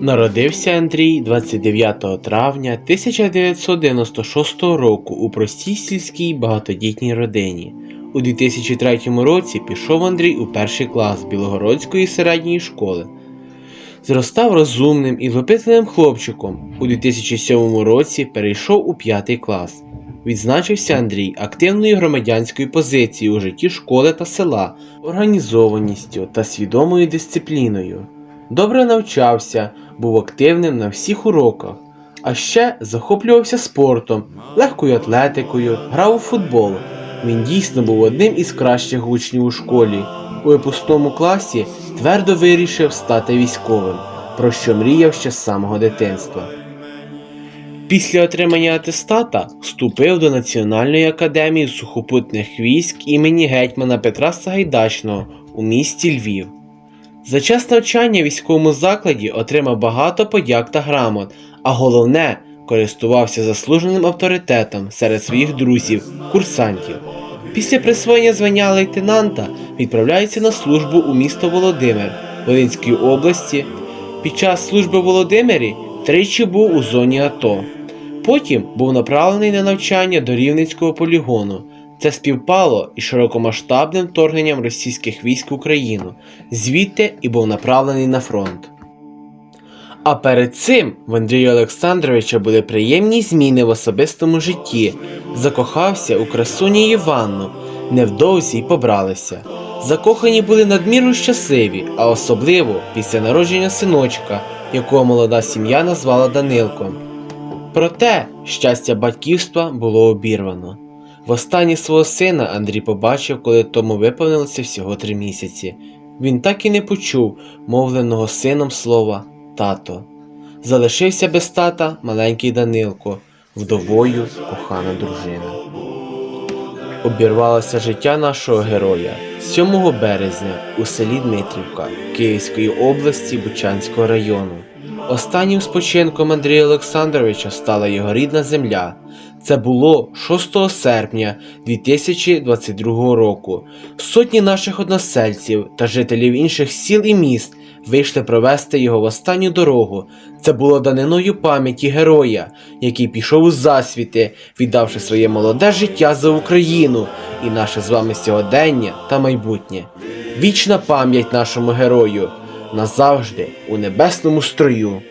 Народився Андрій 29 травня 1996 року у простій сільській багатодітній родині. У 2003 році пішов Андрій у перший клас Білогородської середньої школи. Зростав розумним і випитливим хлопчиком. У 2007 році перейшов у п'ятий клас. Відзначився Андрій активною громадянською позицією у житті школи та села, організованістю та свідомою дисципліною. Добре навчався, був активним на всіх уроках, а ще захоплювався спортом, легкою атлетикою, грав у футбол. Він дійсно був одним із кращих учнів у школі. У випускному класі твердо вирішив стати військовим, про що мріяв ще з самого дитинства. Після отримання атестата вступив до Національної академії сухопутних військ імені гетьмана Петра Сагайдачного у місті Львів. За час навчання в військовому закладі отримав багато подяк та грамот, а головне користувався заслуженим авторитетом серед своїх друзів, курсантів. Після присвоєння звання лейтенанта відправляється на службу у місто Володимир Волинської області. Під час служби в Володимирі тричі був у зоні АТО. Потім був направлений на навчання до Рівненського полігону. Це співпало із широкомасштабним вторгненням російських військ в Україну, звідти і був направлений на фронт. А перед цим в Андрія Олександровича були приємні зміни в особистому житті. Закохався у красуні Іванну, невдовзі й побралися. Закохані були надміру щасливі, а особливо після народження синочка, якого молода сім'я назвала Данилком. Проте щастя батьківства було обірвано. Востаннє свого сина Андрій побачив, коли тому виповнилося всього три місяці. Він так і не почув мовленого сином слова тато. Залишився без тата маленький Данилко, вдовою кохана дружина. Обірвалося життя нашого героя 7 березня у селі Дмитрівка Київської області Бучанського району. Останнім спочинком Андрія Олександровича стала його рідна земля. Це було 6 серпня 2022 року. Сотні наших односельців та жителів інших сіл і міст вийшли провести його в останню дорогу. Це було даниною пам'яті героя, який пішов у засвіти, віддавши своє молоде життя за Україну і наше з вами сьогодення та майбутнє. Вічна пам'ять нашому герою назавжди у небесному строю.